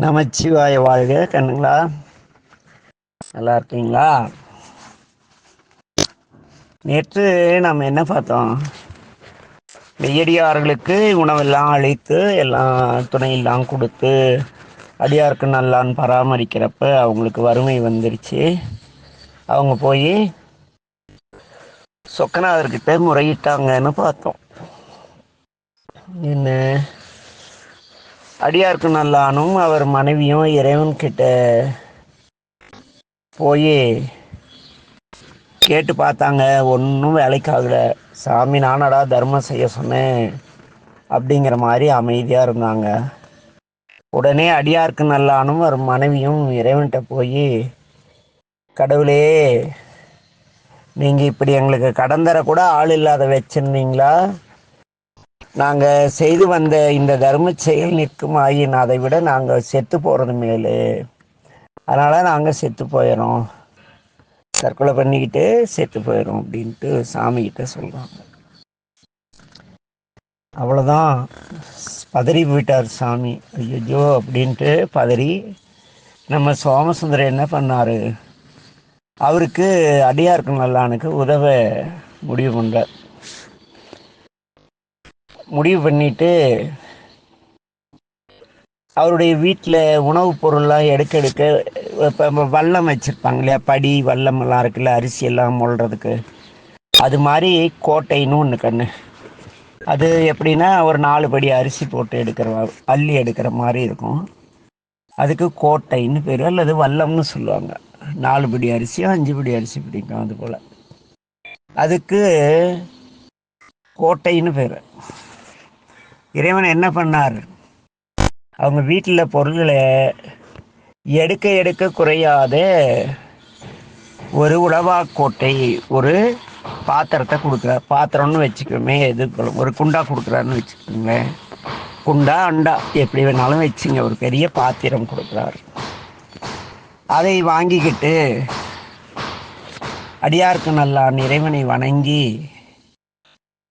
நமச்சிவாய வாழ்க கண்ணுங்களா? நல்லா இருக்கீங்களா? நேற்று நாம் என்ன பார்த்தோம்? மெய்யடியார்களுக்கு உணவெல்லாம் அழித்து எல்லாம் துணையெல்லாம் கொடுத்து அடியாருக்கு நல்லான்னு பராமரிக்கிறப்ப அவங்களுக்கு வறுமை வந்துருச்சு. அவங்க போய் சொக்கநாதர்கிட்ட முறையிட்டாங்கன்னு பார்த்தோம். என்ன? அடியாருக்கு நல்லானும் அவர் மனைவியும் இறைவன் கிட்ட போய் கேட்டு பார்த்தாங்க ஒன்றும் வேலைக்கு ஆகலை. சாமி நானடா தர்மம் செய்ய சொன்னேன். அப்படிங்கிற மாதிரி அமைதியாக இருந்தாங்க. உடனே அடியாருக்கு நல்லானும் அவர் மனைவியும் இறைவன்கிட்ட போய் கடவுளே நீங்கள் இப்படி எங்களுக்கு கடந்தர கூட ஆள் இல்லாத வச்சுருந்தீங்களா நாங்கள் செய்து வந்த இந்த தர்ம செயல் நிற்கும் ஆயின் அதை விட நாங்கள் செத்து போகிறது மேலு. அதனால் நாங்கள் செத்து போயிடும் தற்கொலை பண்ணிக்கிட்டு செத்து போயிடும் அப்படின்ட்டு சாமிக்கிட்ட சொல்கிறாங்க அவ்வளோதான் பதறி போயிட்டார் சாமி. ஐயோ அப்படின்ட்டு பதறி நம்ம சோமசுந்தரம் என்ன பண்ணார்? அவருக்கு அடியாருக்கு நல்லானுக்கு உதவ முடிவு பண்ணுறார் முடிவு பண்ணிட்டு அவருடைய வீட்டில் உணவுப் பொருள்லாம் எடுக்க எடுக்க இப்போ வல்லம் வச்சுருப்பாங்க இல்லையா? படி வல்லமெல்லாம் இருக்குல்ல அரிசி எல்லாம் மொள்றதுக்கு. அது மாதிரி கோட்டைன்னு ஒன்று கண்ணு. அது எப்படின்னா ஒரு நாலு படி அரிசி போட்டு எடுக்கிற அள்ளி எடுக்கிற மாதிரி இருக்கும். அதுக்கு கோட்டைன்னு பேர் அல்லது வல்லம்னு சொல்லுவாங்க. நாலு படி அரிசியும் அஞ்சு படி அரிசி பிடிக்கும் அது போல். அதுக்கு கோட்டைன்னு பேர். இறைவன் என்ன பண்ணார்? அவங்க வீட்டில் பொருள்களை எடுக்க எடுக்க குறையாத ஒரு உளவாக்கோட்டை ஒரு பாத்திரத்தை கொடுக்குறார். பாத்திரம்னு வச்சுக்கோமே எது ஒரு குண்டா கொடுக்குறாருன்னு வச்சுக்கோங்க குண்டா அண்டா எப்படி வேணாலும் வச்சுங்க. ஒரு பெரிய பாத்திரம் கொடுக்குறாரு. அதை வாங்கிக்கிட்டு அடியாருக்கு நல்லா இறைவனை வணங்கி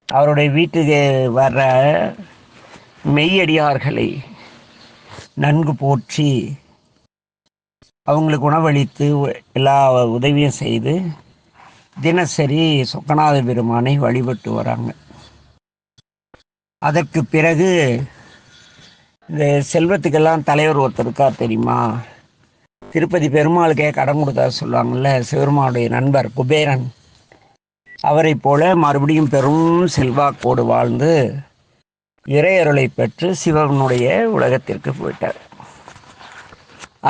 அவருடைய வீட்டுக்கு வர்ற மெய்யடியார்களை நன்கு போற்றி அவங்களுக்கு உணவளித்து எல்லா உதவியும் செய்து தினசரி சொக்கநாத பெருமானை வழிபட்டு வராங்க. அதற்கு பிறகு இந்த செல்வத்துக்கெல்லாம் தலைவர் ஒருத்தர் இருக்கார் தெரியுமா? திருப்பதி பெருமாளுக்கே கடன் கொடுத்தா சொல்லுவாங்கள்ல சிவருமானுடைய நண்பர் குபேரன். அவரை போல மறுபடியும் பெரும் செல்வாக்கோடு வாழ்ந்து இறையருளை பெற்று சிவனுடைய உலகத்திற்கு போயிட்டார்.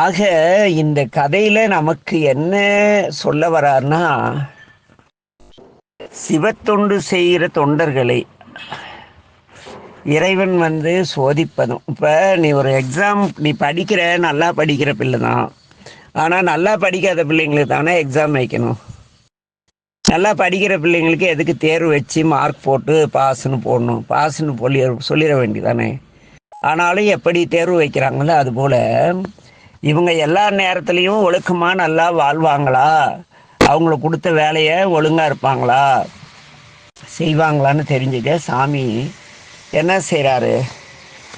ஆக இந்த கதையில நமக்கு என்ன சொல்ல வரார்னா சிவத்தொண்டு செய்கிற தொண்டர்களை இறைவன் வந்து சோதிப்பதும். இப்போ நீ ஒரு எக்ஸாம் நீ படிக்கிற நல்லா படிக்கிற பிள்ளை தான் ஆனால் நல்லா படிக்காத பிள்ளைங்களுக்கு தானே எக்ஸாம் வைக்கணும். நல்லா படிக்கிற பிள்ளைங்களுக்கு எதுக்கு தேர்வு வச்சு மார்க் போட்டு பாஸ்ன்னு போடணும்? பாஸ்ன்னு சொல்லி சொல்லிட வேண்டியதானே ஆனாலும் எப்படி தேர்வு வைக்கிறாங்களோ அதுபோல் இவங்க எல்லா நேரத்துலையும் ஒழுக்கமாக நல்லா வாழ்வாங்களா? அவங்களுக்கு கொடுத்த வேலையை ஒழுங்காக இருப்பாங்களா? செய்வாங்களான்னு தெரிஞ்சுக்க சாமி என்ன செய்கிறாரு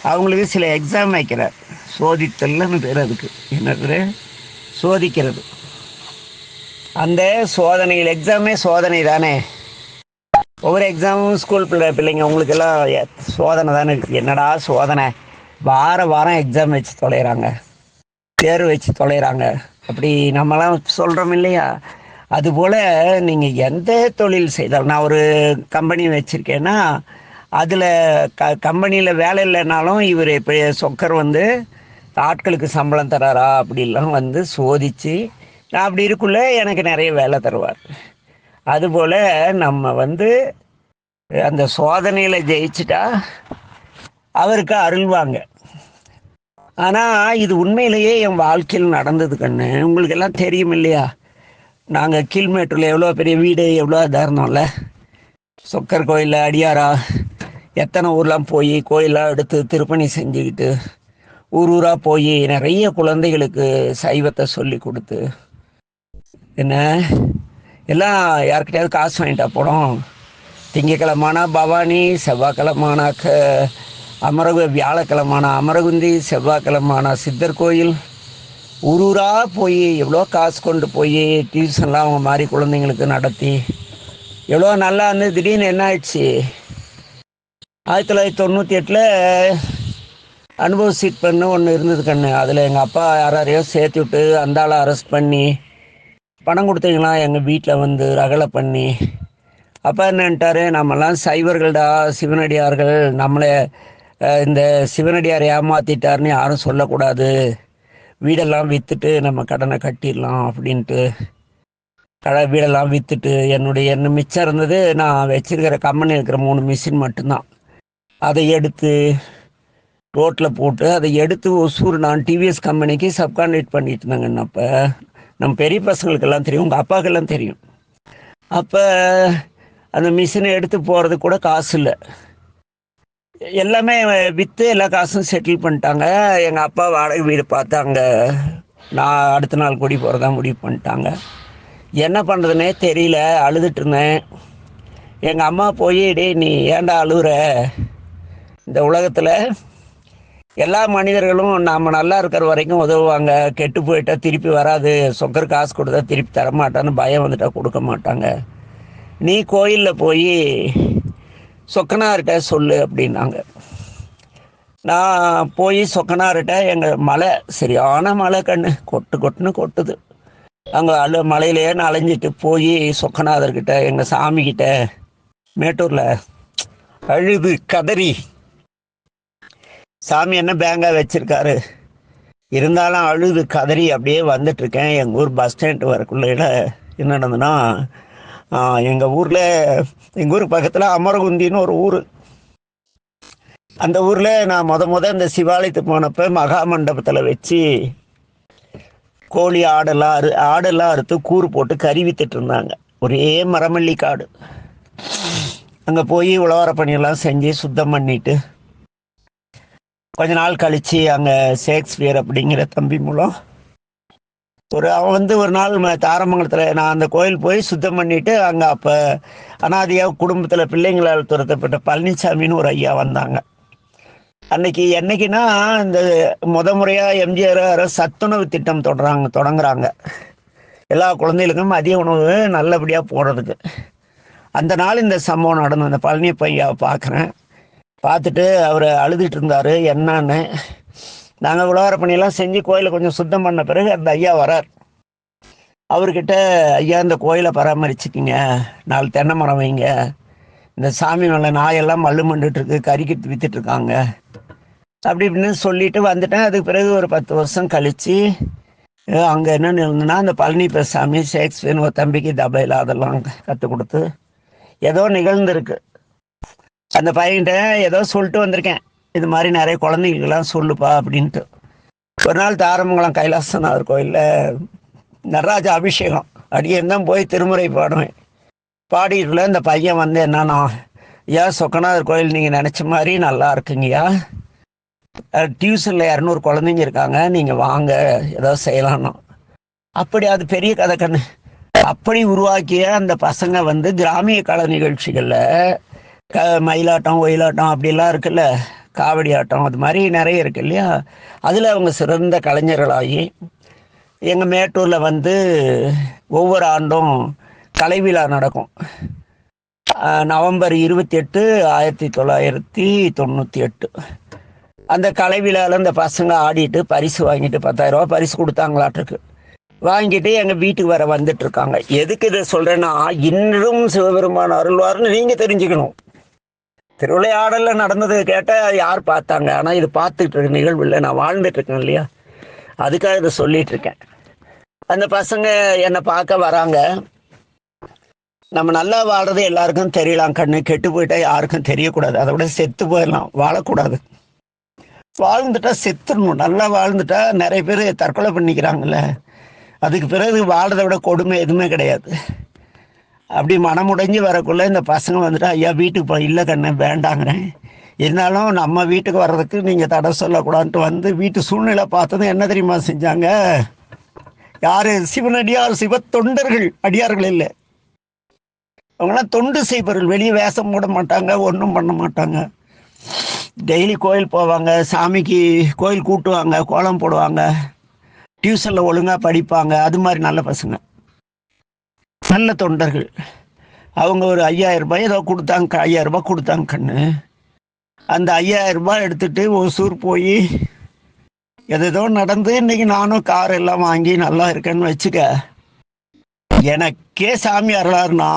அவங்களுக்கு சில எக்ஸாம் வைக்கிறார். சோதித்தல்னு பேர் அதுக்கு. என்னது? சோதிக்கிறது. அந்த சோதனைகள் எக்ஸாமே சோதனை தானே. ஒவ்வொரு எக்ஸாமும் ஸ்கூல் பிள்ளை பிள்ளைங்க உங்களுக்கெல்லாம் சோதனை தானே இருக்குது என்னடா சோதனை? வார வாரம் எக்ஸாம் வச்சு தொலைகிறாங்க தேர்வு வச்சு தொலைகிறாங்க அப்படி நம்மலாம் சொல்கிறோம் இல்லையா? அதுபோல் நீங்கள் எந்த தொழில் செய்தாலும் நான் ஒரு கம்பெனி வச்சுருக்கேன்னா அதில் க கம்பெனியில் வேலை இல்லைனாலும் இவர் இப்போ சொக்கர் வந்து ஆட்களுக்கு சம்பளம் தராரா? அப்படிலாம் வந்து சோதித்து நான் அப்படி இருக்குள்ள எனக்கு நிறைய வேலை தருவார். அதுபோல் நம்ம வந்து அந்த சோதனையில் ஜெயிச்சிட்டா அவருக்கு அருள்வாங்க. ஆனால் இது உண்மையிலேயே என் வாழ்க்கையில் நடந்தது கண்ணு. உங்களுக்கு எல்லாம் தெரியும் இல்லையா? நாங்கள் கீழ்மேட்டூரில் எவ்வளோ பெரிய வீடு எவ்வளோ இதாக இருந்தோம்ல? சொக்கர் கோயிலில் அடியாரா எத்தனை ஊர்லாம் போய் கோயிலாக எடுத்து திருப்பணி செஞ்சுக்கிட்டு ஊர் ஊராக போய் நிறைய குழந்தைகளுக்கு சைவத்தை சொல்லி கொடுத்து என்ன? எல்லாம் யார்கிட்டயாவது காசு வாங்கிட்டா போனோம் திங்கக்கிழமானா பவானி செவ்வாய்க்கிழமானாக்க அமரகு வியாழக்கிழமான அமரகுந்தி செவ்வாய்க்கிழமானா சித்தர் கோயில். ஊரூராக போய் எவ்வளோ காசு கொண்டு போய் டியூஷன்லாம் அவங்க மாதிரி குழந்தைங்களுக்கு நடத்தி. எவ்வளோ நல்லா இருந்து திடீர்னு என்ன ஆயிடுச்சு? ஆயிரத்தி தொள்ளாயிரத்தி தொண்ணூற்றி எட்டில் அனுபவ சீட் பண்ணு ஒன்று இருந்தது கண்ணு. அதில் எங்கள் அப்பா யாரையோ சேர்த்து விட்டு அந்தாளை அரெஸ்ட் பண்ணி பணம் கொடுத்தீங்களா எங்கள் வீட்டில் வந்து ரகலை பண்ணி அப்போ என்னன்ட்டாரு நம்மலாம் சைவர்கள்டா சிவனடியார்கள் நம்மளை இந்த சிவனடியார் ஏமாத்திட்டார்னு யாரும் சொல்லக்கூடாது. வீடெல்லாம் விற்றுட்டு நம்ம கடனை கட்டிடலாம் அப்படின்ட்டு கடை வீடெல்லாம் விற்றுட்டு என்னுடைய என்ன மிச்சம் இருந்தது நான் வச்சிருக்கிற கம்பெனி இருக்கிற மூணு மிஷின் மட்டும்தான். அதை எடுத்து ரோட்டில் போட்டு அதை எடுத்து ஒசூர் நான் டிவிஎஸ் கம்பெனிக்கு சப்கான்ட்ரேட் பண்ணிட்டு இருந்தாங்க அப்போ நம்ம பெரிய பசங்களுக்கெல்லாம் தெரியும் உங்கள் அப்பாவுக்கெல்லாம் தெரியும். அப்போ அந்த மிஷினை எடுத்து போகிறது கூட காசு இல்லை. எல்லாமே விற்று எல்லா காசும் செட்டில் பண்ணிட்டாங்க. எங்கள் அப்பா வாடகை வீடு பார்த்தாங்க நான் அடுத்த நாள் கூடி போகிறதா முடிவு பண்ணிட்டாங்க. என்ன பண்ணுறதுனே தெரியல அழுதுட்டு இருந்தேன். எங்கள் அம்மா போய் டே நீ ஏன்டா அழுகுற இந்த உலகத்தில் எல்லா மனிதர்களும் நாம் நல்லா இருக்கிற வரைக்கும் உதவுவாங்க. கெட்டு போயிட்டா திருப்பி வராது. சொக்கர் காசு கொடுத்தா திருப்பி தரமாட்டான்னு பயம் வந்துட்டா கொடுக்க மாட்டாங்க. நீ கோயிலில் போய் சொக்கனார்கிட்ட சொல்லு அப்படின்னாங்க. நான் போய் சொக்கனார்கிட்ட எங்கள் மலை சரியான மலை கண்ணு. கொட்டு கொட்டுன்னு கொட்டுது. அங்கே அழு மலையிலேயே நலைஞ்சிட்டு போய் சொக்கநாதர்கிட்ட எங்கள் சாமிக்கிட்ட மேட்டூரில் அழுது கதறி சாமி என்ன பேங்காக வச்சுருக்காரு? இருந்தாலும் அழுது கதறி அப்படியே வந்துட்ருக்கேன் எங்கள் ஊர் பஸ் ஸ்டாண்ட் வரக்குள்ள என்ன நடந்ததுன்னா எங்கள் ஊரில் எங்கள் ஊர் பக்கத்தில் அமரகுந்தின்னு ஒரு ஊர். அந்த ஊரில் நான் முத முத இந்த சிவாலயத்துக்கு போனப்போ மகா மண்டபத்தில் வச்சு கோழி ஆடெல்லாம் அறு ஆடெல்லாம் அறுத்து கூறு போட்டு கறி வித்துட்டு இருந்தாங்க. ஒரே மரமல்லி காடு அங்கே போய் உழவர பணியெல்லாம் செஞ்சு சுத்தம் பண்ணிட்டு கொஞ்ச நாள் கழிச்சு அங்கே ஷேக்ஸ்பியர் அப்படிங்கிற தம்பி மூலம். ஒரு அவன் வந்து ஒரு நாள் ம- தாரமங்கலத்தில் நான் அந்த கோயில் போய் சுத்தம் பண்ணிட்டு அங்கே அப்போ அனாதையாக குடும்பத்தில் பிள்ளைங்களால் துரத்தப்பட்ட பழனிசாமின்னு ஒரு ஐயா வந்தாங்க. அன்னைக்கு என்னைக்குன்னா இந்த முத முறையாக எம்ஜிஆர் சத்துணவு திட்டம் தொடறாங்க தொடங்குறாங்க. எல்லா குழந்தைகளுக்கும் மதிய உணவு நல்லபடியாக போடுறதுக்கு அந்த நாள் இந்த சம்பவம் நடந்தது. அந்த பழனி பையாவை பார்க்குறேன். பார்த்துட்டு அவர் அழுதுட்டு இருந்தார் என்னன்னு? நாங்கள் உலகார பணியெல்லாம் செஞ்சு கோயிலை கொஞ்சம் சுத்தம் பண்ண பிறகு அந்த ஐயா வரார். அவர்கிட்ட ஐயா இந்த கோயிலை பராமரிச்சுக்கிங்க. நாலு தென்னை மரம் வைங்க. இந்த சாமி மேலே நாயெல்லாம் மல்லு மண்டுட்டுருக்கு கறிக்கு கறிக்கிட்டு அப்படி இப்படின்னு சொல்லிட்டு வந்துட்டேன். அதுக்கு பிறகு ஒரு பத்து வருஷம் கழித்து அங்கே என்ன இருந்ததுன்னா அந்த பழனி பெருசாமி ஷேக்ஸ்பியர் ஒரு தம்பிக்கு தபையில் அதெல்லாம் கற்றுக் கொடுத்து ஏதோ நிகழ்ந்திருக்கு. அந்த பையன்கிட்ட ஏதோ சொல்லிட்டு வந்திருக்கேன். இது மாதிரி நிறைய குழந்தைங்களுக்கெல்லாம் சொல்லுப்பா அப்படின்ட்டு. ஒரு நாள் தாரமங்கலம் கைலாசநாதர் கோயிலில் நடராஜ அபிஷேகம். அடியேன் தான் போய் திருமுறை பாடுவேன். பாடிட்டுல இந்த பையன் வந்து என்னன்னா ஐயா சொக்கநாதர் கோயில் நீங்கள் நினச்ச மாதிரி நல்லா இருக்குங்கய்யா. டியூஷனில் இரநூறு குழந்தைங்க இருக்காங்க. நீங்கள் வாங்க ஏதோ செய்யலாம்னா. அப்படி அது பெரிய கதை கண்ணு. அப்படி உருவாக்கிய அந்த பசங்க வந்து கிராமிய கலை நிகழ்ச்சிகளில் க மயிலாட்டம் ஒயிலாட்டம் அப்படிலாம் இருக்குல்ல? காவடி ஆட்டம் அது மாதிரி நிறைய இருக்கு இல்லையா? அதில் அவங்க சிறந்த கலைஞர்களாகி எங்கள் மேட்டூரில் வந்து ஒவ்வொரு ஆண்டும் கலை விழா நடக்கும் நவம்பர் இருபத்தி எட்டு ஆயிரத்தி தொள்ளாயிரத்தி தொண்ணூற்றி எட்டு. அந்த கலை விழாவில் இந்த பசங்க ஆடிட்டு பரிசு வாங்கிட்டு பத்தாயிரரூபா பரிசு கொடுத்தாங்களாட்டிருக்கு வாங்கிட்டு எங்கள் வீட்டுக்கு வர வந்துட்டு இருக்காங்க எதுக்கு இதை சொல்கிறேன்னா இன்றும் சிவபெருமான் அருள்வார்னு நீங்கள் தெரிஞ்சுக்கணும். திருவிளையாடலில் நடந்தது கேட்டால் யார் பார்த்தாங்க? ஆனால் இது பார்த்துட்டு இருக்க நிகழ்வு இல்லை நான் வாழ்ந்துட்டு இருக்கேன் இல்லையா? அதுக்காக இதை சொல்லிட்டு இருக்கேன். அந்த பசங்க என்னை பார்க்க வராங்க. நம்ம நல்லா வாழ்றது எல்லாருக்கும் தெரியலாம். கண்ணு கெட்டு போயிட்டா யாருக்கும் தெரியக்கூடாது. அதை விட செத்து போயிடலாம். வாழக்கூடாது. வாழ்ந்துட்டா செத்துடணும். நல்லா வாழ்ந்துட்டா நிறைய பேர் தற்கொலை பண்ணிக்கிறாங்கல்ல. அதுக்கு பிறகு வாழ்றதை விட கொடுமை எதுவுமே கிடையாது. அப்படி மனமுடைஞ்சு வரக்குள்ள இந்த பசங்க வந்துட்டு ஐயா வீட்டுக்கு போ இல்லை கண்ணு வேண்டாங்கிறேன். இருந்தாலும் நம்ம வீட்டுக்கு வர்றதுக்கு நீங்கள் தடை சொல்லக்கூடாதுன்ட்டு வந்து வீட்டு சூழ்நிலை பார்த்ததும் என்ன தெரியுமா செஞ்சாங்க? யார்? சிவனடியார் சிவ தொண்டர்கள். அடியார்கள் இல்லை. அவங்களாம் தொண்டு செய்பவர்கள். வெளியே வேஷம் போட மாட்டாங்க ஒன்றும் பண்ண மாட்டாங்க. டெய்லி கோயில் போவாங்க சாமிக்கு கோயில் கூட்டுவாங்க கோலம் போடுவாங்க. டியூஷனில் ஒழுங்காக படிப்பாங்க. அது மாதிரி நல்ல பசங்க. நல்ல தொண்டர்கள். அவங்க ஒரு ஐயாயிரம் ரூபாய் ஏதோ கொடுத்தாங்க ஐயாயிரம் ரூபாய் கொடுத்தாங்க கண்ணு. அந்த ஐயாயிரம் ரூபாய் எடுத்துட்டு ஒசூர் போய் எதோ நடந்து இன்னைக்கு நானும் கார் எல்லாம் வாங்கி நல்லா இருக்கேன்னு வச்சுக்க எனக்கே சாமி வரலாறுனா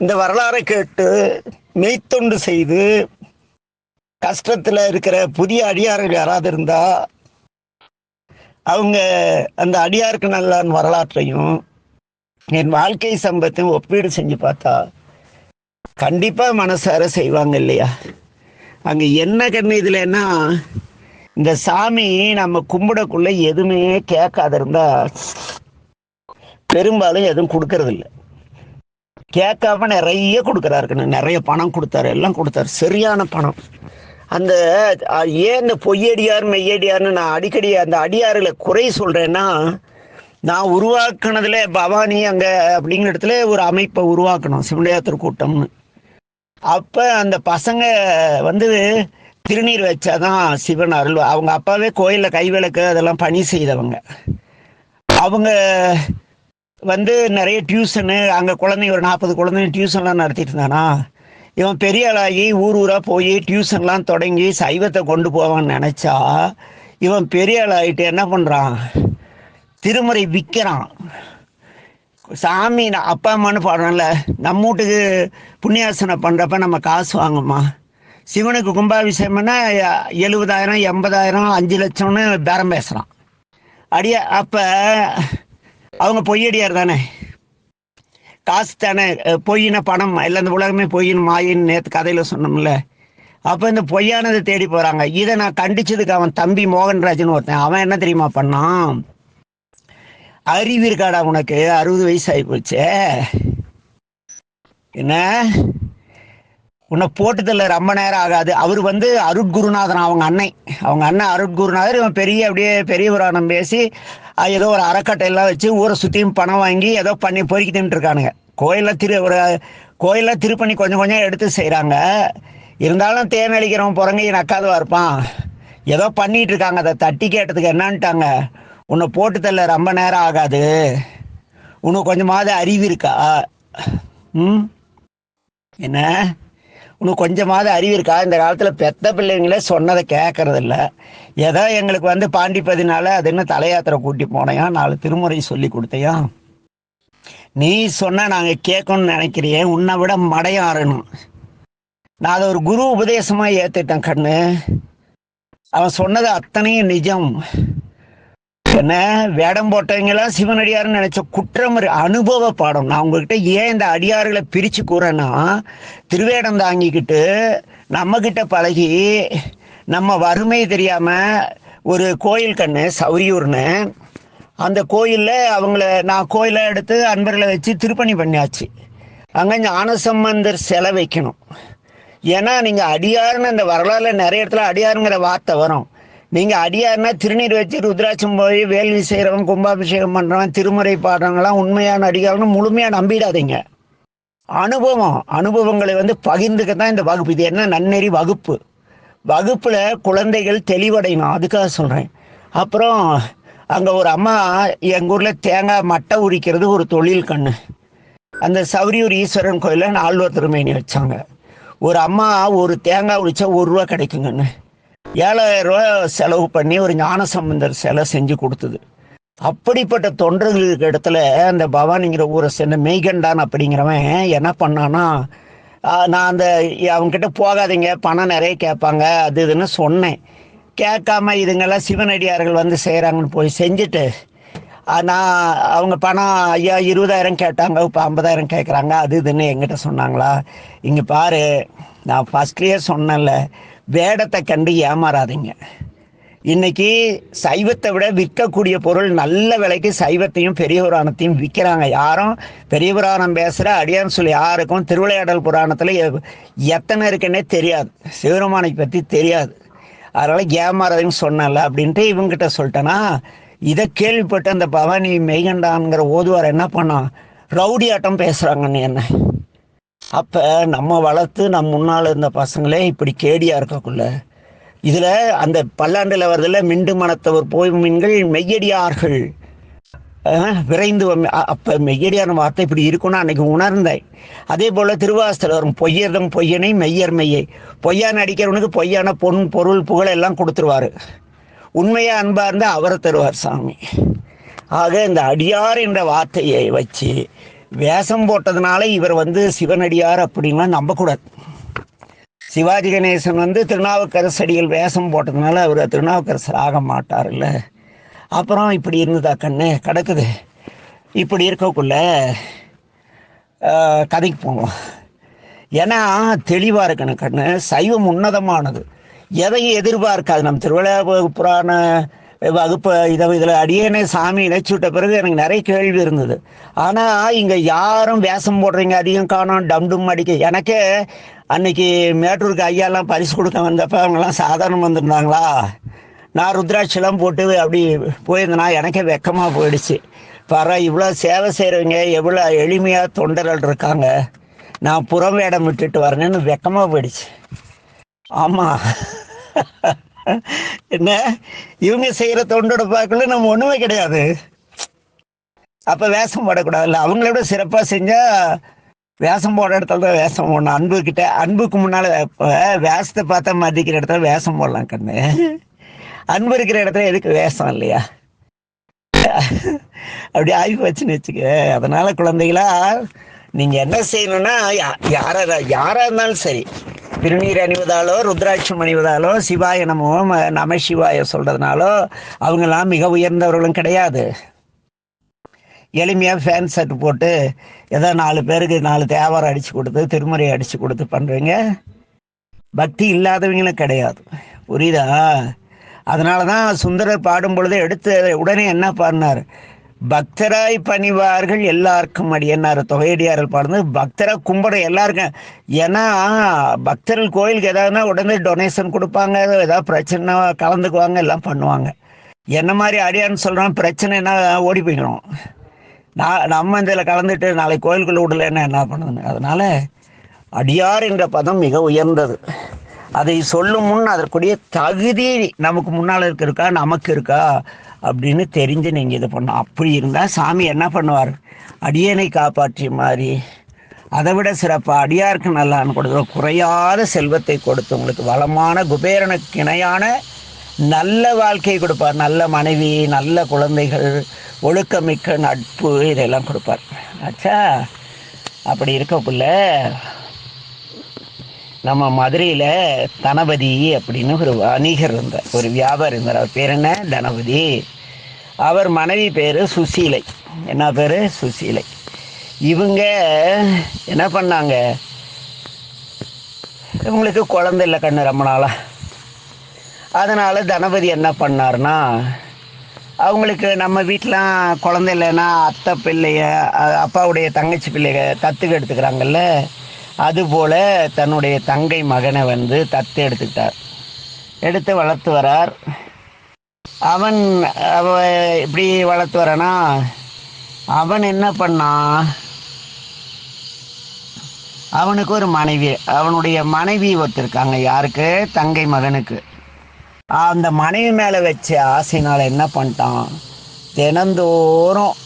இந்த வரலாறை கேட்டு மெய்த்தொண்டு செய்து கஷ்டத்தில் இருக்கிற புதிய அடியார்கள் யாராவது இருந்தா அவங்க அந்த அடியாருக்கு நல்லான் வரலாற்றையும் என் வாழ்க்கை சம்பத்தையும் ஒப்பீடு செஞ்சு பார்த்தா கண்டிப்பாக மனசார செய்வாங்க இல்லையா? அங்கே என்ன கண்ணு இதுலன்னா இந்த சாமி நம்ம கும்பிடக்குள்ள எதுவுமே கேட்காத இருந்தா பெரும்பாலும் எதுவும் கொடுக்கறதில்ல. கேட்காம நிறைய கொடுக்குறாரு. நிறைய பணம் கொடுத்தாரு. எல்லாம் கொடுத்தாரு. சரியான பணம். அந்த ஏன் இந்த பொய்யடியார் மெய்யடியார்னு நான் அடிக்கடி அந்த அடியார்களை குறை சொல்றேன்னா நான் உருவாக்குனதுல பவானி அங்க அப்படிங்கிற இடத்துல ஒரு அமைப்பை உருவாக்கணும் சிவனையாத்தர் கூட்டம்னு. அப்ப அந்த பசங்க வந்து திருநீர் வச்சாதான் சிவன் அருள் அவங்க அப்பாவே கோயில்ல கைவிளக்கு அதெல்லாம் பணி செய்தவங்க. அவங்க வந்து நிறைய டியூஷனு அங்கே குழந்தைங்க ஒரு நாற்பது குழந்தைங்க டியூஷன்லாம் நடத்திட்டு இருந்தானா? இவன் பெரிய ஆளாகி ஊர் ஊராக போய் டியூஷன்லாம் தொடங்கி சைவத்தை கொண்டு போவான்னு நினச்சா இவன் பெரிய ஆளாகிட்டு என்ன பண்ணுறான் திருமுறை விற்கிறான் சாமி நான் அப்பா அம்மான்னு பாடுறோம்ல நம்ம வீட்டுக்கு புண்ணியாசனை பண்ணுறப்ப நம்ம காசு வாங்கம்மா. சிவனுக்கு கும்பாபிஷேகம்னா எழுபதாயிரம் எண்பதாயிரம் அஞ்சு லட்சம்னு பேரம் பேசுகிறான் அடியா அப்போ அவங்க பொய்யடியார் தானே? காசு தானே? பொய்யின பணம் இல்லை இந்த உலகமே பொய்யின் மாயின்னு நேற்று கதையில் சொன்னோம்ல. அப்போ இந்த பொய்யானதை தேடி போகிறாங்க இதை நான் கண்டிச்சதுக்கு அவன் தம்பி மோகன்ராஜன் ஒருத்தன். அவன் என்ன தெரியுமா பண்ணான்? அறிவு இருக்காடா உனக்கு? அறுபது வயசு ஆகி போச்சே என்ன? உன்னை போட்டுதல்ல ரொம்ப நேரம் ஆகாது. அவர் வந்து அருட்குருநாதன் அவங்க அன்னை அவங்க அண்ணன் அருட்குருநாதர். இவன் பெரிய அப்படியே பெரிய புராணம் பேசி ஏதோ ஒரு அறக்கட்டையெல்லாம் வச்சு ஊரை சுற்றியும் பணம் வாங்கி ஏதோ பண்ணி பொறுக்கி தின்னுட்டு இருக்கானுங்க. கோயிலில் திரு ஒரு கோயிலில் திருப்பணி கொஞ்சம் கொஞ்சம் எடுத்து செய்கிறாங்க இருந்தாலும் தேன் அளிக்கிறவன் புறங்கி நக்காதவா இருப்பான். ஏதோ பண்ணிகிட்டு இருக்காங்க. அதை தட்டி கேட்டதுக்கு என்னான்ட்டாங்க. உன்னை போட்டு தள்ள ரொம்ப நேரம் ஆகாது. உனக்கு கொஞ்சமாவது அறிவு இருக்கா? ம்? என்ன? உனக்கு கொஞ்சமாவது அறிவு இருக்கா? இந்த காலத்தில் பெத்த பிள்ளைங்களே சொன்னதை கேட்கறதில்ல ஏதோ எங்களுக்கு வந்து பாண்டிப்பதினால அது என்ன தலையாத்திரை கூட்டி போனையா? நாலு திருமுறை சொல்லி கொடுத்தையா? நீ சொன்னால் நாங்கள் கேட்கணும்னு நினைக்கிறியே. உன்னை விட மடையாறணும் நான் அதை ஒரு குரு உபதேசமாக ஏற்றுட்டேன் கண்ணு. அவன் சொன்னது அத்தனையும் நிஜம். என்ன? வேடம் போட்டவங்களா சிவனடியார்னு நினைச்ச குற்றம் இரு- அனுபவ பாடம். நான் உங்ககிட்ட ஏன் இந்த அடியார்களை பிரிச்சு கூறேன்னா திருவேடம் தாங்கிக்கிட்டு நம்ம கிட்ட பழகி நம்ம வறுமை தெரியாம ஒரு கோயில் கண்ணு சௌரியூர்னு அந்த கோயிலில் அவங்கள நான் கோயிலை எடுத்து அன்பர்களை வச்சு திருப்பணி பண்ணியாச்சு. அங்கே ஞானசம்பந்தர் சிலை வைக்கணும் ஏன்னா நீங்கள் அடியார்னு அந்த வரலாறுல நிறைய இடத்துல அடியாருங்கிற வார்த்தை வரும். நீங்க அடியார்னா திருநீர் வச்சு ருத்ராட்சம் போய் வேள்வி செய்யறவன் கும்பாபிஷேகம் பண்றவன் திருமுறை பாடுறவங்களாம் உண்மையான அடியார்னு முழுமையா நம்பிடாதீங்க. அனுபவம் அனுபவங்களை வந்து பகிர்ந்துக்க தான் இந்த வகுப்பு. இது என்ன நன்னெறி வகுப்பு. வகுப்புல குழந்தைகள் தெளிவடையணும் அதுக்காக சொல்றேன். அப்புறம் அங்க ஒரு அம்மா எங்க ஊர்ல தேங்காய் மட்டை உரிக்கிறது ஒரு தொழில் கண்ணு. அந்த சௌரியூர் ஈஸ்வரன் கோயில்ல நால்வர் திருமேனி வச்சாங்க. ஒரு அம்மா ஒரு தேங்காய் உரிச்சா ஒரு ரூபா கிடைக்குங்கன்னு. ஏழாயிரம் ரூபா செலவு பண்ணி ஒரு ஞானசம்பந்தர் சிலை செஞ்சு கொடுத்தது. அப்படிப்பட்ட தொண்டர்களுக்கு இடத்துல அந்த பவானிங்கிற ஊரை சேர்ந்த மெய்கண்டான் அப்படிங்கிறவன் என்ன பண்ணான்னா நான் அந்த அவங்ககிட்ட போகாதீங்க பணம் நிறைய கேட்பாங்க அது இதுன்னு சொன்னேன். கேட்காம இதுங்கெல்லாம் சிவனடியார்கள் வந்து செய்கிறாங்கன்னு போய் செஞ்சுட்டு நான் அவங்க பணம் ஐயா இருபதாயிரம் கேட்டாங்க இப்போ ஐம்பதாயிரம் கேட்குறாங்க அது இதுன்னு எங்கிட்ட சொன்னாங்களா? இங்கே பாரு நான் ஃபஸ்ட்லேயே சொன்னேன்ல வேடத்தை கண்டு ஏமாறாதீங்க. இன்னைக்கு சைவத்தை விட விற்கக்கூடிய பொருள் நல்ல விலைக்கு சைவத்தையும் பெரிய புராணத்தையும் விற்கிறாங்க. யாரும் பெரிய புராணம் பேசுகிற அடியான்னு சொல்லி யாருக்கும் திருவிளையாடல் புராணத்தில் எத்தனை இருக்குன்னே தெரியாது. சிவருமானை பற்றி தெரியாது. அதனால் ஏமாறதுன்னு சொன்னல அப்படின்ட்டு இவங்ககிட்ட சொல்லிட்டேன்னா இதை கேள்விப்பட்டு அந்த பவானி மெய்கண்டான்ங்கிற ஓதுவார் என்ன பண்ணான்? ரவுடி ஆட்டம் பேசுகிறாங்கன்னு என்ன? அப்போ நம்ம வளர்த்து நம் முன்னால் இருந்த பசங்களே இப்படி கேடியாக இருக்கக்குள்ள. இதில் அந்த பல்லாண்டில் வருதில் மிண்டு மனத்தவர் போய் மீன்கள் மெய்யடியார்கள் விரைந்து அப்போ மெய்யடியான வார்த்தை இப்படி இருக்கும்னு அன்னைக்கு உணர்ந்தேன். அதே போல் திருவாசத்தில் வரும் பொய்யர்தம் பொய்யனை மெய்யர் மெய்யை. பொய்யான அடிக்கிறவனுக்கு பொய்யான பொன் பொருள் புகழ் எல்லாம் கொடுத்துருவாரு. உண்மையாக அன்பாக இருந்தால் அவரை தருவார் சாமி. ஆக இந்த அடியார் என்ற வார்த்தையை வச்சு வேஷம் போட்டதுனால இவர் வந்து சிவனடியார் அப்படின்லாம் நம்பக்கூடாது. சிவாஜி கணேசன் வந்து திருநாவுக்கரசடிகள் வேஷம் போட்டதுனால அவர் திருநாவுக்கரசர் ஆக மாட்டார்ல அப்புறம் இப்படி இருந்ததா கண்ணு? கிடக்குது. இப்படி இருக்கக்குள்ள கதைக்கு போகணும் ஏன்னா தெளிவாக இருக்கணும் கண்ணு. சைவம் உன்னதமானது. எதையும் எதிர்பார்க்காது. நம் திருவிழா புராண வகுப்பு இதை இதில் அடியேனே சாமி இணைச்சுவிட்ட பிறகு எனக்கு நிறைய கேள்வி இருந்தது. ஆனால் இங்கே யாரும் வேஷம் போடுறீங்க அதிகம் காணும் டம் டும் அடிக்க. எனக்கே அன்னைக்கு மேட்டூருக்கு ஐயாலாம் பரிசு கொடுக்க வந்தப்ப அவங்கெல்லாம் சாதாரணம் வந்திருந்தாங்களா நான் ருத்ராட்செல்லாம் போட்டு அப்படி போயிருந்தேனா எனக்கே வெக்கமாக போயிடுச்சு. பர இவ்வளோ சேவை செய்கிறவங்க எவ்வளோ எளிமையாக தொண்டர்கள் இருக்காங்க. நான் புறம் வேடம் விட்டுட்டு வரேன்னு வெக்கமாக போயிடுச்சு. ஆமாம் என்ன? இவங்க செய்கிற தொண்டோட பார்க்கல நம்ம ஒன்றுமே கிடையாது. அப்போ வேஷம் போடக்கூடாதுல்ல. அவங்கள விட சிறப்பாக செஞ்சால் வேஷம் போடுற இடத்துல தான் வேஷம் போடணும். அன்பு கிட்ட அன்புக்கு முன்னால் இப்போ வேஷத்தை பார்த்தா மதிக்கிற இடத்துல வேஷம் போடலாம் கண்ணு. அன்பு இருக்கிற இடத்துல எதுக்கு வேஷம் இல்லையா? அப்படி ஆய்வு வச்சுன்னு வச்சுக்க. அதனால குழந்தைகளா நீங்க என்ன செய்யணும்னா யா- யாரா யாரா இருந்தாலும் சரி திருநீர் அணிவதாலோ ருத்ராட்சம் அணிவதாலோ சிவாய நமோ நம சிவாய சொல்றதுனாலோ அவங்கெல்லாம் மிக உயர்ந்தவர்களும் கிடையாது. எளிமையாக ஃபேன் ஷர்ட் போட்டு ஏதோ நாலு பேருக்கு நாலு தேவாரம் அடித்து கொடுத்து திருமுறை அடித்து கொடுத்து பண்ணுறீங்க பக்தி இல்லாதவங்களும் கிடையாது. புரியுதா? அதனால தான் சுந்தரர் பாடும் பொழுது எடுத்து உடனே என்ன பாடினார்? பக்தராய் பணிவார்கள் எல்லாருக்கும் அடியன்னார் தொகையடியார்கள் பாடுறது பக்தராக கும்பிட எல்லாருக்கும். ஏன்னா பக்தர்கள் கோயிலுக்கு ஏதாவதுனா உடனே டொனேஷன் கொடுப்பாங்க ஏதாவது பிரச்சனை கலந்துக்குவாங்க எல்லாம் பண்ணுவாங்க. என்ன மாதிரி அடியான்னு சொல்கிறோம் பிரச்சனைனா ஓடி போய்க்கணும் நான் நம்ம இதில் கலந்துட்டு நாளைக்கு கோயிலுக்குள்ளே விடலைன்னா என்ன பண்ணுதுன்னு. அதனால் அடியார் என்ற பதம் மிக உயர்ந்தது. அதை சொல்லும் முன் அதற்குரிய தகுதி நமக்கு முன்னால் இருக்க இருக்கா நமக்கு இருக்கா? அப்படின்னு தெரிஞ்சு நீங்கள் இது பண்ணணும். அப்படி இருந்தால் சாமி என்ன பண்ணுவார்? அடியனை காப்பாற்றிய மாதிரி அதை விட சிறப்பாக அடியாருக்கு நல்லான்னு கொடுத்துரும் குறையாத செல்வத்தை கொடுத்து உங்களுக்கு வளமான குபேரனுக்கு இணையான நல்ல வாழ்க்கையை கொடுப்பார். நல்ல மனைவி நல்ல குழந்தைகள் ஒழுக்கமிக்க நட்பு இதெல்லாம் கொடுப்பார். ஆச்சா அப்படி இருக்கப்புள்ள நம்ம மதுரையில் தனபதி அப்படின்னு ஒரு வணிகர் இருந்தார். ஒரு வியாபாரி இருந்தார். அவர் பேர் என்ன? தனபதி. அவர் மனைவி பேர் சுசீலை. என்ன பேர்? சுசீலை. இவங்க என்ன பண்ணாங்க? இவங்களுக்கு குழந்தை இல்லை கண்ணு ரொம்ப நாளாக அதனால் தனபதி என்ன பண்ணார்னா அவங்களுக்கு நம்ம வீட்டிலாம் குழந்தை இல்லைன்னா அத்தை பிள்ளைய அப்பாவுடைய தங்கச்சி பிள்ளைக தத்துக்கு எடுத்துக்கிறாங்கல்ல. அதுபோல தன்னுடைய தங்கை மகனை வந்து தத்து எடுத்துக்கிட்டார். எடுத்து வளர்த்து வரார். அவன் அவ எப்படி வளர்த்து வரானா? அவன் என்ன பண்ணான் அவனுக்கு ஒரு மனைவி அவனுடைய மனைவி ஒருத்திருக்காங்க யாருக்கு? தங்கை மகனுக்கு. அந்த மனைவி மேலே வச்ச ஆசைனால் என்ன பண்ணிட்டான்? தினந்தோறும்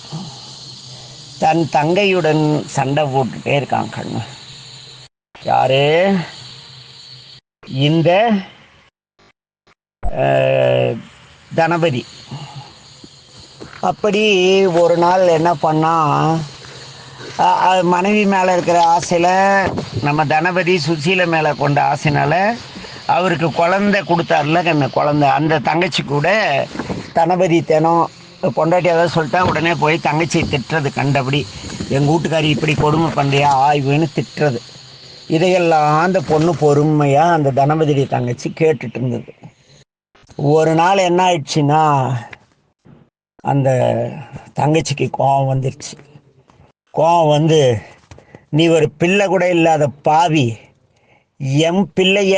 தன் தங்கையுடன் சண்டை போட்டுட்டே இருக்கான் கண்ணு. யாரு? இந்த தனபதி. அப்படி ஒரு நாள் என்ன பண்ணா மனைவி மேலே இருக்கிற ஆசையில் நம்ம தனபதி சுசீல மேலே கொண்ட ஆசைனால அவருக்கு குழந்தை கொடுத்தாருல கண்ணு குழந்தை அந்த தங்கச்சி கூட தனபதி தினம் பொண்டாட்டி ஏதாவது சொல்லிட்டா உடனே போய் தங்கச்சியை திட்டுறது கண்டபடி எங்கள் வீட்டுக்காரி இப்படி கொடுமை பண்ணுறியா ஆய்வுன்னு திட்டுறது? இதையெல்லாம் அந்த பொண்ணு பொறுமையாக அந்த தனபதியுடைய தங்கச்சி கேட்டுட்டு இருந்தது. ஒரு நாள் என்ன ஆயிடுச்சுன்னா அந்த தங்கச்சிக்கு கோவம் வந்துருச்சு. கோவம் வந்து நீ ஒரு பிள்ளை கூட இல்லாத பாவி. என் பிள்ளைய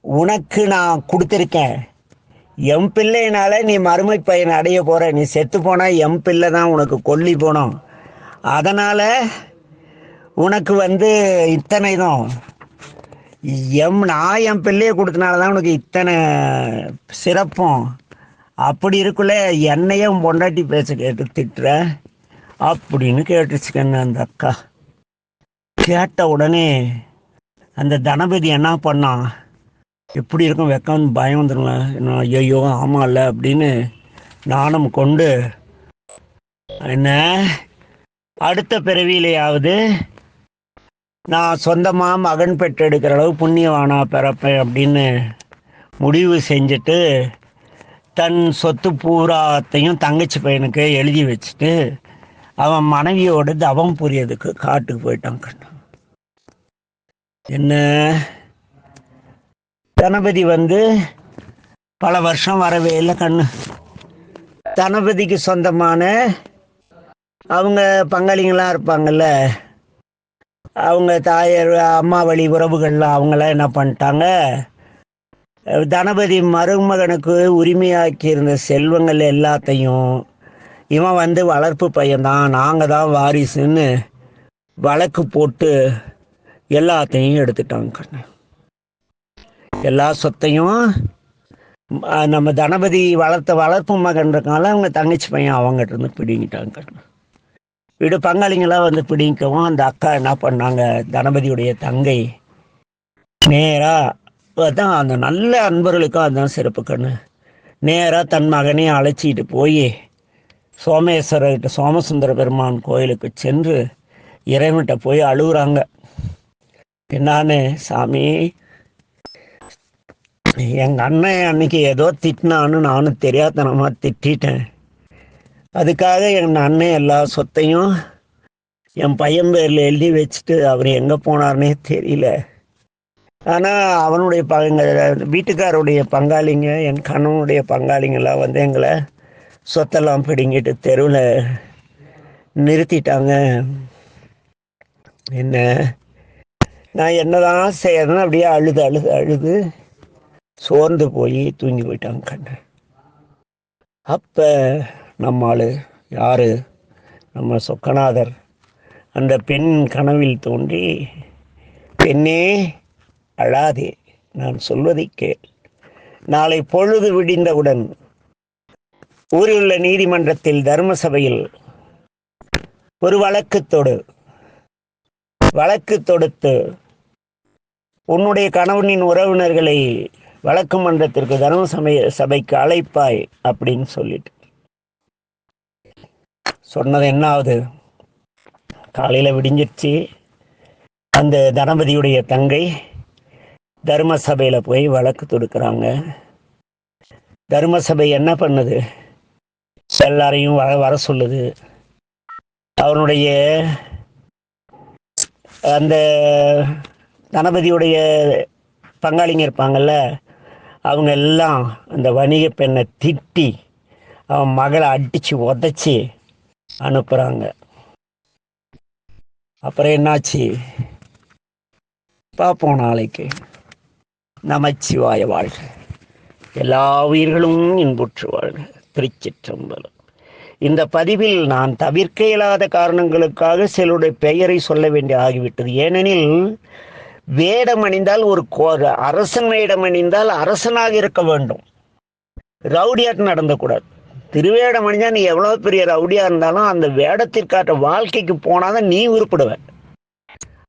உனக்கு நான் கொடுத்துருக்கேன். என் பிள்ளையினால நீ மறுமை பையனை அடைய போகிற நீ செத்து போனால் என் பிள்ளை தான் உனக்கு கொல்லி போனோம். அதனால் உனக்கு வந்து இத்தனை தான். எம் நான் என் பிள்ளையை கொடுத்தனால தான் உனக்கு இத்தனை சிறப்பும். அப்படி இருக்குள்ள என்னையே பொண்டாட்டி பேச கேட்டு திட்டுற? அப்படின்னு கேட்டுச்சுக்கன்னு அந்த அக்கா. கேட்ட உடனே அந்த தனபதி என்ன பண்ணான் எப்படி இருக்கும் வெக்கம் பயம் வந்துடுங்க நான் ஐயோ இல்லை அப்படின்னு நாணம் கொண்டு என்ன அடுத்த பிறவியிலேயாவது நான் சொந்தமாக மகன் பெற்றெடுக்கிற அளவு புண்ணியவானா பிறப்பேன் அப்படின்னு முடிவு செஞ்சுட்டு தன் சொத்து பூராத்தையும் தங்கச்சி பையனுக்கு எழுதி வச்சுட்டு அவன் மனைவியோடு தவம் புரியதுக்கு காட்டுக்கு போயிட்டான் கண்ணு. என்ன? தனபதி வந்து பல வருஷம் வரவே இல்லை கண்ணு. தனபதிக்கு சொந்தமான அவங்க பங்காளிங்களாம் இருப்பாங்கல்ல அவங்க தாயர் அம்மா வழி உறவுகள்லாம் அவங்களாம் என்ன பண்ணிட்டாங்க? தனபதி மருமகனுக்கு உரிமையாக்கி இருந்த செல்வங்கள் எல்லாத்தையும் இவன் வந்து வளர்ப்பு பையன்தான் நாங்கள் தான் வாரிசுன்னு வழக்கு போட்டு எல்லாத்தையும் எடுத்துட்டாங்க கண்ணு. எல்லா சொத்தையும் நம்ம தனபதி வளர்த்த வளர்ப்பு மகன் இருக்கனால அவங்க தங்கச்சி பையன் அவங்ககிட்ட இருந்து பிடிங்கிட்டாங்க கண்ணு. வீடு பங்காளிங்களாம் வந்து பிடிக்கவும் அந்த அக்கா என்ன பண்ணாங்க தனபதியுடைய தங்கை. நேராக தான் அந்த நல்ல அன்பர்களுக்கும் அதுதான் சிறப்பு கண்ணு. நேராக தன் மகனையும் அழைச்சிட்டு போய் சோமேஸ்வரர்கிட்ட சோமசுந்தர பெருமான் கோயிலுக்கு சென்று இறைவன்கிட்ட போய் அழுகுறாங்க. என்னான்னு சாமி எங்கள் அண்ணன் அன்னைக்கு ஏதோ திட்டினான்னு நானும் தெரியாதனமாக திட்டிட்டேன். அதுக்காக என் அண்ணன் எல்லா சொத்தையும் என் பையன் பேரில் எழுதி வச்சுட்டு அவர் எங்கே போனார்னே தெரியல. ஆனால் அவனுடைய பங்க வீட்டுக்காரருடைய பங்காளிங்க என் கணவனுடைய பங்காளிங்கெல்லாம் வந்து எங்களை சொத்தெல்லாம் பிடுங்கிட்டு தெருவில் நிறுத்திட்டாங்க. என்ன? நான் என்னதான் செய்யறேன்னு அப்படியே அழுது அழுது அழுது சோர்ந்து போய் தூங்கி போயிட்டாங்க கண்ணு. அப்போ நம்ம ஆளு யாரு? நம்ம சொக்கநாதர். அந்த பெண் கனவில் தோன்றி பெண்ணே அழாதே நான் சொல்வதை கேள். நாளை பொழுது விடிந்தவுடன் ஊரில் உள்ள நீதிமன்றத்தில் தர்ம சபையில் ஒரு வழக்கு தொடு. வழக்கு தொடுத்து உன்னுடைய கணவனின் உறவினர்களை வழக்கு மன்றத்திற்கு தர்ம சமய சபைக்கு அழைப்பாய் அப்படின்னு சொல்லிட்டு. சொன்னது என்ன ஆகுது? காலையில் விடிஞ்சிருச்சு. அந்த தனபதியுடைய தங்கை தர்ம சபையில் போய் வழக்கு தொடுக்கிறாங்க. தர்ம சபை என்ன பண்ணுது? எல்லாரையும் வர வர சொல்லுது. அவனுடைய அந்த தனபதியுடைய பங்காளிங்க இருப்பாங்கல்ல அவங்க எல்லாம் அந்த வணிக பெண்ணை திட்டி அவன் மகளை அடித்து உதச்சி அனுப்புகிறாங்க அப்புறம் என்னாச்சு? பார்ப்போம் நாளைக்கு. நமச்சிவாய வாழ்க. எல்லா உயிர்களும் இன்புற்று வாழ்க. திருச்சிற்றம்பலம். இந்த பதிவில் நான் தவிர்க்க இயலாத காரணங்களுக்காக சிலருடைய பெயரை சொல்ல வேண்டிய ஆகிவிட்டது. ஏனெனில் வேடம் அணிந்தால் ஒரு அரசன் வேடம் அணிந்தால் அரசனாக இருக்க வேண்டும். ரவுடியாட்டு நடந்தக்கூடாது. திருவேட மனிதன் நீ எவ்வளோ பெரிய ரவுடியாக இருந்தாலும் அந்த வேடத்திற்காற்ற வாழ்க்கைக்கு போனாதான் நீ உருப்படுவ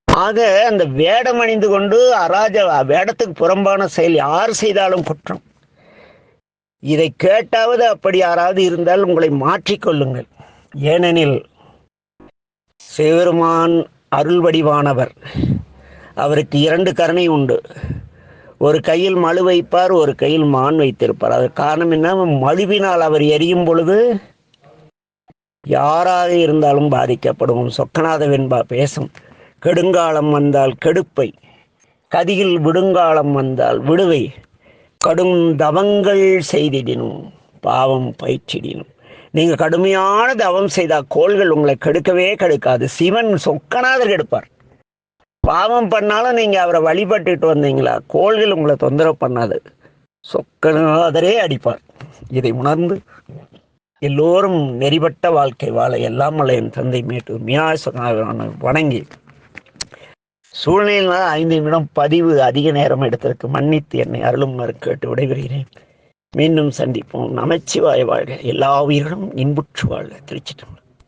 ஆக அந்த வேடம் அணிந்து கொண்டு அராஜ வேடத்துக்கு புறம்பான செயல் யார் செய்தாலும் குற்றம். இதை கேட்டாவது அப்படி யாராவது இருந்தால் உங்களை மாற்றிக்கொள்ளுங்கள் ஏனெனில் சிவருமான் அருள் வடிவானவர் அவருக்கு இரண்டு கருணை உண்டு. ஒரு கையில் மழு வைப்பார் ஒரு கையில் மான் வைத்திருப்பார். அதற்கு காரணம் என்ன? மழுவினால் அவர் எரியும் பொழுது யாராக இருந்தாலும் பாதிக்கப்படும் சொக்கநாத வெண்பா பேசும். கெடுங்காலம் வந்தால் கெடுப்பை. கதியில் விடுங்காலம் வந்தால் விடுவை. கடும் தவங்கள் செய்திடினும் பாவம் பயிற்சிடினும் நீங்கள் கடுமையான தவம் செய்தால் கோள்கள் உங்களை கெடுக்கவே கெடுக்காது. சிவன் சொக்கநாதர் கெடுப்பார். பாவம் பண்ணாலும் நீங்கள் அவரை வழிபட்டுட்டு வந்தீங்களா? கோள்கள் உங்களை தொந்தரவு பண்ணாது. சொக்கநாதரே அடிப்பார். இதை உணர்ந்து எல்லோரும் நெறிபட்ட வாழ்க்கை வாழ எல்லாம் என் தந்தை மேட்டு மீனாய வணங்கி. சூழ்நிலை ஐந்து நிமிடம் பதிவு அதிக நேரம் எடுத்திருக்கு. மன்னித்து என்னை அருளும் கேட்டு விடைபெறுகிறேன். மீண்டும் சந்திப்போம். நமச்சிவாய வாழ்க. எல்லா உயிர்களும் இன்புற்று வாழ்க. திருச்சிட்டு